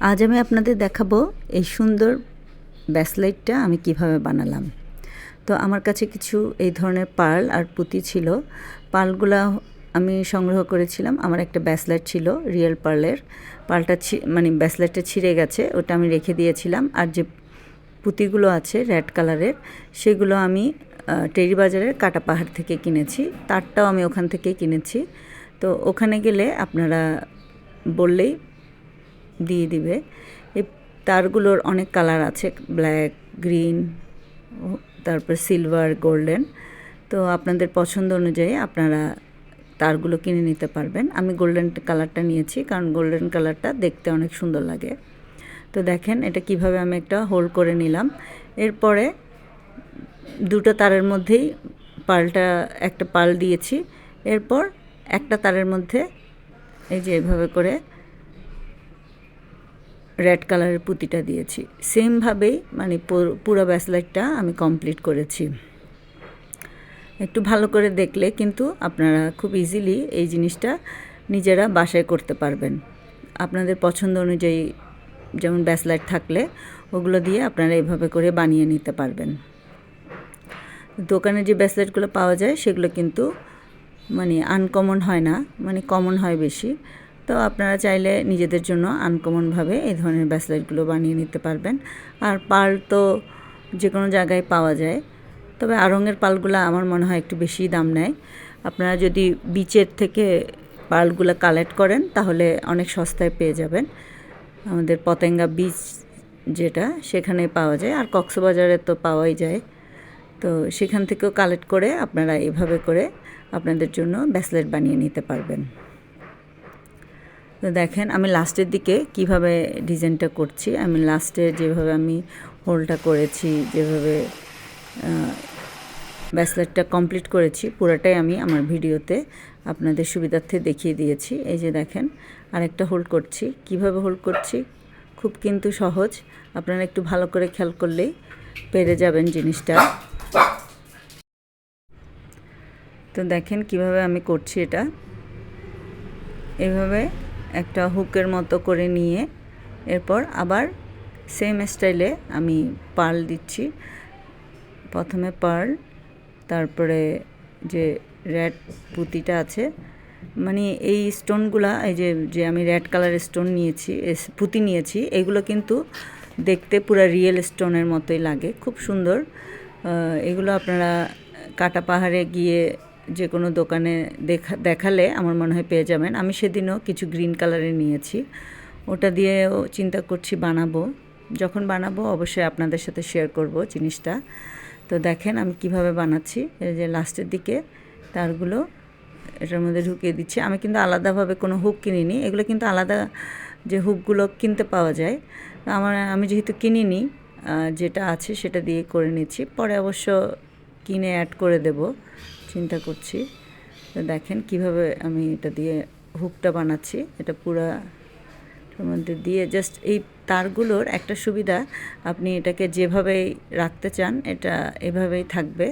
আজ আমি আপনাদের দেখাবো এই সুন্দর ব্যাসলাইটটা আমি কীভাবে বানালাম। তো আমার কাছে কিছু এই ধরনের পার্ল আর পুঁতি ছিল। পার্লগুলা আমি সংগ্রহ করেছিলাম। আমার একটা ব্যাসলাইট ছিল, রিয়েল পার্লের। পার্লটা মানে ব্যাসলাইটটা ছিঁড়ে গেছে, ওটা আমি রেখে দিয়েছিলাম। আর যে পুঁতিগুলো আছে রেড কালারের, সেগুলো আমি টেরি বাজারের কাটা পাহাড় থেকে কিনেছি। তারটাও আমি ওখান থেকেই কিনেছি। তো ওখানে গেলে আপনারা বললেই দিয়ে দিবে। এই তারগুলোর অনেক কালার আছে, ব্ল্যাক, গ্রিন তারপর সিলভার, গোল্ডেন। তো আপনাদের পছন্দ অনুযায়ী আপনারা তারগুলো কিনে নিতে পারবেন। আমি গোল্ডেন কালারটা নিয়েছি, কারণ গোল্ডেন কালারটা দেখতে অনেক সুন্দর লাগে। তো দেখেন এটা কীভাবে আমি একটা হোল্ড করে নিলাম। এরপরে দুটো তারের মধ্যেই পালটা একটা পাল দিয়েছি। এরপর একটা তারের মধ্যে এই যে এভাবে করে রেড কালারের পুঁতিটা দিয়েছি। সেমভাবেই মানে পুরো ব্যাসলাইটটা আমি কমপ্লিট করেছি। একটু ভালো করে দেখলে কিন্তু আপনারা খুব ইজিলি এই জিনিসটা নিজেরা বাসায় করতে পারবেন। আপনাদের পছন্দ অনুযায়ী যেমন ব্যাসলাইট থাকলে ওগুলো দিয়ে আপনারা এভাবে করে বানিয়ে নিতে পারবেন। দোকানে যে ব্যাসলাইটগুলো পাওয়া যায় সেগুলো কিন্তু মানে আনকমন হয় না মানে কমন হয় বেশি। তো আপনারা চাইলে নিজেদের জন্য আনকমনভাবে এই ধরনের ব্যাসলাইটগুলো বানিয়ে নিতে পারবেন। আর পাল তো যে কোনো জায়গায় পাওয়া যায়। তবে আড়ঙের পালগুলো আমার মনে হয় একটু বেশি দাম নেয়। আপনারা যদি বিচের থেকে পালগুলো কালেক্ট করেন, তাহলে অনেক সস্তায় পেয়ে যাবেন। আমাদের পতেঙ্গা বিচ যেটা, সেখানে পাওয়া যায়। আর কক্সবাজারে তো পাওয়াই যায়। তো সেখান থেকেও কালেক্ট করে আপনারা এভাবে করে আপনাদের জন্য ব্যাসলেট বানিয়ে নিতে পারবেন। তো দেখেন, আমি লাস্টের দিকে কীভাবে ডিজাইনটা করছি, আমি লাস্টে যেভাবে আমি হোলটা করেছি, যেভাবে ব্যাসলেটটা কমপ্লিট করেছি, পুরোটাই আমি আমার ভিডিওতে আপনাদের সুবিধার্থে দেখিয়ে দিয়েছি। এই যে দেখেন, আরেকটা হোল্ড করছি। কীভাবে হোল্ড করছি? খুব কিন্তু সহজ। আপনারা একটু ভালো করে খেয়াল করলেই পেরে যাবেন জিনিসটা। তো দেখেন, কীভাবে আমি করছি এটা। এভাবে একটা হুকের মতো করে নিয়ে এরপর আবার সেম স্টাইলে আমি পার্ল দিচ্ছি। প্রথমে পার্ল তারপরে যে রেড পুঁতিটা আছে মানে এই স্টোনগুলা এই যে যে আমি রেড কালারের স্টোন নিয়েছি পুঁতি নিয়েছি, এগুলো কিন্তু দেখতে পুরো রিয়েল স্টোনের মতোই লাগে। খুব সুন্দর। এগুলো আপনারা কাটা পাহাড়ে গিয়ে যে কোনো দোকানে দেখা, দেখালে আমার মনে হয় পেয়ে যাবেন। আমি সেদিনও কিছু গ্রিন কালারের নিয়েছি। ওটা দিয়েও চিন্তা করছি বানাবো। যখন বানাবো অবশ্যই আপনাদের সাথে শেয়ার করব জিনিসটা। তো দেখেন আমি কীভাবে বানাচ্ছি। এই যে লাস্টের দিকে তারগুলো এটার মধ্যে ঢুকিয়ে দিচ্ছি। আমি কিন্তু আলাদাভাবে কোনো হুক কিনিনি। এগুলো কিন্তু আলাদা যে হুকগুলো কিনতে পাওয়া যায়। আমার, আমি যেহেতু কিনিনি যেটা আছে সেটা দিয়ে করে নিচ্ছি। পরে অবশ্য কিনে অ্যাড করে দেব। চিন্তা করছি তো দেখেন কীভাবে আমি এটা দিয়ে হুকটা বানাচ্ছি। এটা পুরা মধ্যে দিয়ে জাস্ট এই তারগুলোর একটা সুবিধা, আপনি এটাকে যেভাবেই রাখতে চান, এটা এভাবেই থাকবে।